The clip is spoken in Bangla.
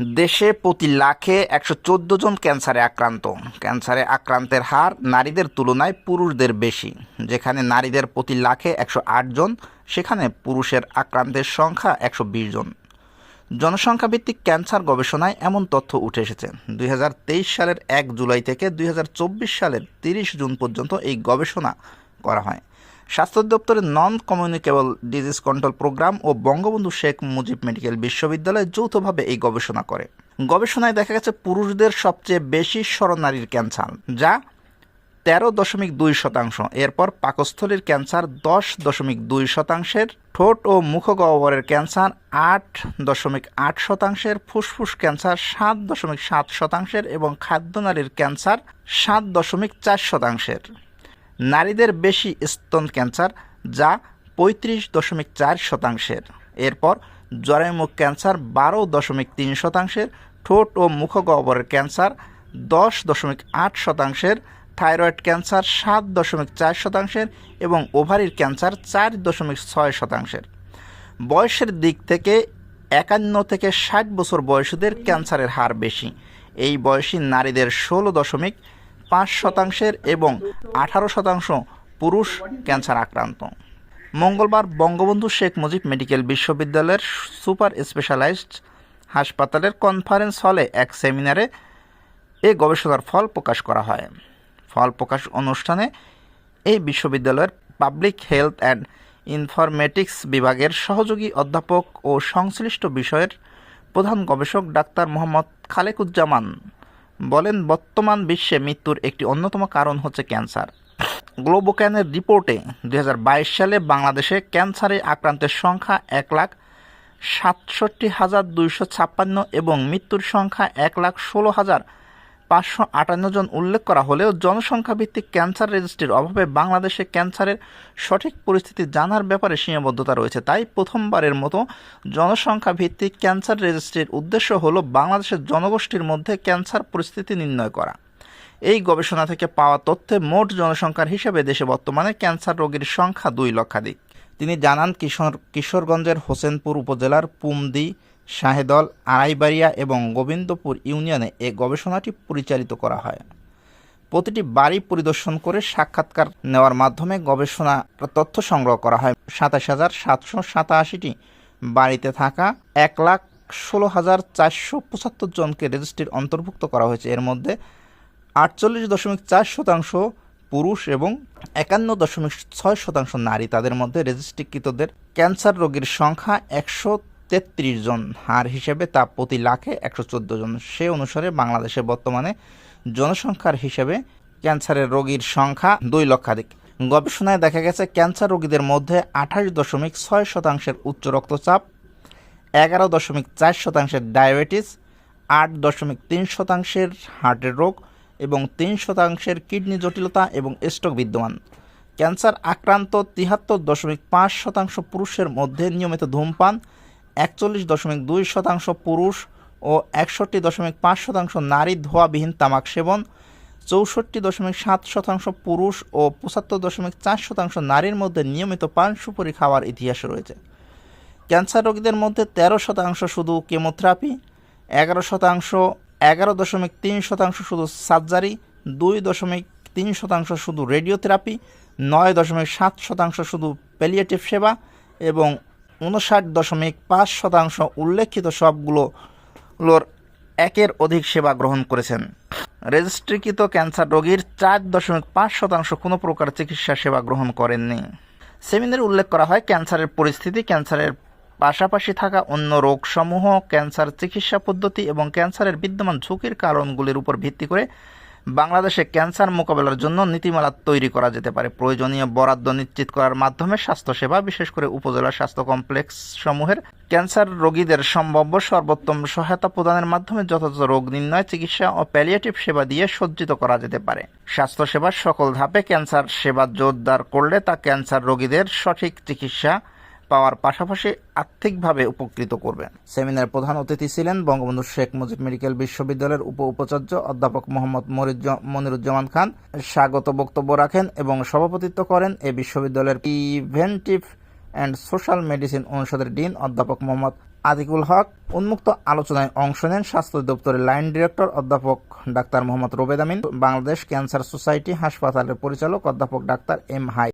দেশে প্রতি লাখে একশো চোদ্দ জন ক্যান্সারে আক্রান্ত। ক্যান্সারে আক্রান্তের হার নারীদের তুলনায় পুরুষদের বেশি। যেখানে নারীদের প্রতি লাখে একশো আট জন, সেখানে পুরুষের আক্রান্তের সংখ্যা একশো বিশ জন। জনসংখ্যা ভিত্তিক ক্যান্সার গবেষণায় এমন তথ্য উঠে এসেছে। দুই হাজার তেইশ সালের এক জুলাই থেকে দুই হাজার চব্বিশ সালের তিরিশ জুন পর্যন্ত এই গবেষণা করা হয়। স্বাস্থ্য দপ্তরের non communicable disease control program ও বঙ্গবন্ধু শেখ মুজিব মেডিকেল বিশ্ববিদ্যালয় যৌথভাবে এই গবেষণা করে। গবেষণায় দেখা গেছে পুরুষদের সবচেয়ে বেশি স্বরনারীর ক্যান্সার, যা তেরো দশমিক দুই শতাংশ। এরপর পাকস্থলীর ক্যান্সার দশ দশমিক দুই শতাংশের, ঠোঁট ও মুখগহ্বরের ক্যান্সার আট দশমিক আট শতাংশের, ফুসফুস ক্যান্সার সাত দশমিক সাত শতাংশের এবং খাদ্যনালীর ক্যান্সার সাত দশমিক চার শতাংশের। নারীদের বেশি স্তন ক্যান্সার, যা পঁয়ত্রিশ দশমিক চার শতাংশের। এরপর জরায়ুমুখ ক্যান্সার বারো দশমিক তিন শতাংশের, ঠোঁট ও মুখগহ্বরের ক্যান্সার দশ দশমিক আট শতাংশের, থাইরয়েড ক্যান্সার সাত দশমিক চার শতাংশের এবং ওভারির ক্যান্সার চার দশমিক ছয় শতাংশের। বয়সের দিক থেকে একান্ন থেকে ষাট বছর বয়সীদের ক্যান্সারের হার বেশি। এই বয়সী নারীদের ষোলো দশমিক পাঁচ শতাংশের এবং আঠারো শতাংশ পুরুষ ক্যান্সার আক্রান্ত। মঙ্গলবার বঙ্গবন্ধু শেখ মুজিব মেডিকেল বিশ্ববিদ্যালয়ের সুপার স্পেশালাইজড হাসপাতালের কনফারেন্স হলে এক সেমিনারে এ গবেষণার ফল প্রকাশ করা হয়। ফল প্রকাশ অনুষ্ঠানে এই বিশ্ববিদ্যালয়ের পাবলিক হেলথ অ্যান্ড ইনফরমেটিক্স বিভাগের সহযোগী অধ্যাপক ও সংশ্লিষ্ট বিষয়ের প্রধান গবেষক ডাক্তার মোহাম্মদ খালেকুজ্জামান বলেন, বর্তমান বিশ্বে মৃত্যুর একটি অন্যতম কারণ হচ্ছে ক্যান্সার। গ্লোবোক্যানের রিপোর্টে দু হাজার বাইশ সালে বাংলাদেশে ক্যান্সারে আক্রান্তের সংখ্যা এক লাখ সাতষট্টি হাজার দুইশো ছাপ্পান্ন এবং মৃত্যুর সংখ্যা এক লাখ ষোলো হাজার পাঁচশো আটান্ন জন উল্লেখ করা হলেও জনসংখ্যা ভিত্তিক ক্যান্সার রেজিস্ট্রির অভাবে বাংলাদেশে ক্যান্সারের সঠিক পরিস্থিতি জানার ব্যাপারে সীমাবদ্ধতা রয়েছে। তাই প্রথমবারের মতো জনসংখ্যা ভিত্তিক ক্যান্সার রেজিস্ট্রির উদ্দেশ্য হল বাংলাদেশের জনগোষ্ঠীর মধ্যে ক্যান্সার পরিস্থিতি নির্ণয় করা। এই গবেষণা থেকে পাওয়া তথ্যে মোট জনসংখ্যার হিসেবে দেশে বর্তমানে ক্যান্সার রোগীর সংখ্যা দুই লক্ষাধিক। তিনি জানান, কিশোর কিশোরগঞ্জের হোসেনপুর উপজেলার পুমদি শাহেদল, আড়াইবাড়িয়া এবং গোবিন্দপুর ইউনিয়নে এ গবেষণাটি পরিচালিত করা হয়। প্রতিটি বাড়ি পরিদর্শন করে সাক্ষাৎকার নেওয়ার মাধ্যমে গবেষণা তথ্য সংগ্রহ করা হয়। সাতাশ হাজার সাতশো সাতাশিটি বাড়িতে থাকা এক লাখ ষোলো হাজার চারশো পঁচাত্তর জনকে রেজিস্ট্রির অন্তর্ভুক্ত করা হয়েছে। এর মধ্যে আটচল্লিশ দশমিক চার শতাংশ পুরুষ এবং একান্ন দশমিক ছয় শতাংশ নারী। তাদের মধ্যে রেজিস্ট্রিকৃতদের ক্যান্সার রোগীর সংখ্যা একশো তেত্রিশ জন হার হিসেবে তা প্রতি লাখে একশো চোদ্দ জন। সে অনুসারে বাংলাদেশে বর্তমানে জনসংখ্যার হিসেবে ক্যান্সারের রোগীর সংখ্যা দুই লক্ষাধিক। গবেষণায় দেখা গেছে, ক্যান্সার রোগীদের মধ্যে আঠাশ দশমিক ছয় শতাংশের উচ্চ রক্তচাপ, এগারো দশমিক চার শতাংশের ডায়াবেটিস, আট দশমিক তিন শতাংশের হার্টের রোগ এবং তিন শতাংশের কিডনি জটিলতা এবং স্ট্রোক বিদ্যমান। ক্যান্সার আক্রান্ত তিহাত্তর দশমিক পাঁচ শতাংশ পুরুষের মধ্যে নিয়মিত ধূমপান একচল্লিশ দশমিক দুই শতাংশ পুরুষ ও একষট্টি দশমিক পাঁচ শতাংশ নারী ধোয়াবিহীন তামাক সেবন, চৌষট্টি দশমিক সাত শতাংশ পুরুষ ও পঁচাত্তর দশমিক চার শতাংশ নারীর মধ্যে নিয়মিত পান সুপারি খাওয়ার ইতিহাস রয়েছে। ক্যান্সার রোগীদের মধ্যে তেরো শতাংশ শুধু কেমোথেরাপি, এগারো শতাংশ, এগারো দশমিক তিন শতাংশ শুধু সার্জারি, দুই দশমিক তিন শতাংশ শুধু রেডিওথেরাপি, নয় দশমিক সাত শতাংশ শুধু প্যালিয়েটিভ সেবা এবং উনষাট দশমিক পাঁচ শতাংশ উল্লেখিত সবগুলোর একের অধিক সেবা গ্রহণ করেছেন। রেজিস্ট্রিকৃত ক্যান্সার রোগীর চার দশমিক পাঁচ শতাংশ কোনো প্রকার চিকিৎসা সেবা গ্রহণ করেননি। সেমিনারে উল্লেখ করা হয়, ক্যান্সারের পরিস্থিতি, ক্যান্সারের পাশাপাশি থাকা অন্য রোগসমূহ, ক্যান্সার চিকিৎসা পদ্ধতি এবং ক্যান্সারের বিদ্যমান ঝুঁকির কারণগুলির উপর ভিত্তি করে বাংলাদেশে ক্যান্সার মোকাবেলার জন্য নীতিমালা তৈরি করা যেতে পারে। প্রয়োজনীয় বরাদ্দ নিশ্চিত করার মাধ্যমে স্বাস্থ্যসেবা, বিশেষ করে উপজেলা স্বাস্থ্য কমপ্লেক্স সমূহের ক্যান্সার রোগীদের সম্ভাব্য সর্বোত্তম সহায়তা প্রদানের মাধ্যমে যথাযথ রোগ নির্ণয়, চিকিৎসা ও প্যালিয়েটিভ সেবা দিয়ে সজ্জিত করা যেতে পারে। স্বাস্থ্যসেবার সকল ধাপে ক্যান্সার সেবা জোরদার করলে তা ক্যান্সার রোগীদের সঠিক চিকিৎসা পাওয়ার পাশাপাশি আর্থিকভাবে উপকৃত করবে সেমিনারে প্রধান অতিথি ছিলেন বঙ্গবন্ধু শেখ মুজিব মেডিকেল বিশ্ববিদ্যালয়ের উপ উপাচার্য অধ্যাপক মোহাম্মদ মনিরুজ্জামান খান। স্বাগত বক্তব্য রাখেন এবং সভাপতিত্ব করেন এ বিশ্ববিদ্যালয়ের ইভেন্টিভ অ্যান্ড সোশ্যাল মেডিসিন অনুষদের ডিন অধ্যাপক মোহাম্মদ আতিকুল হক। উন্মুক্ত আলোচনায় অংশ নেন স্বাস্থ্য দপ্তরের লাইন ডিরেক্টর অধ্যাপক doctor Mohammad Robed Amin. Bangladesh cancer society হাসপাতালের পরিচালক অধ্যাপক ডাক্তার এম হাই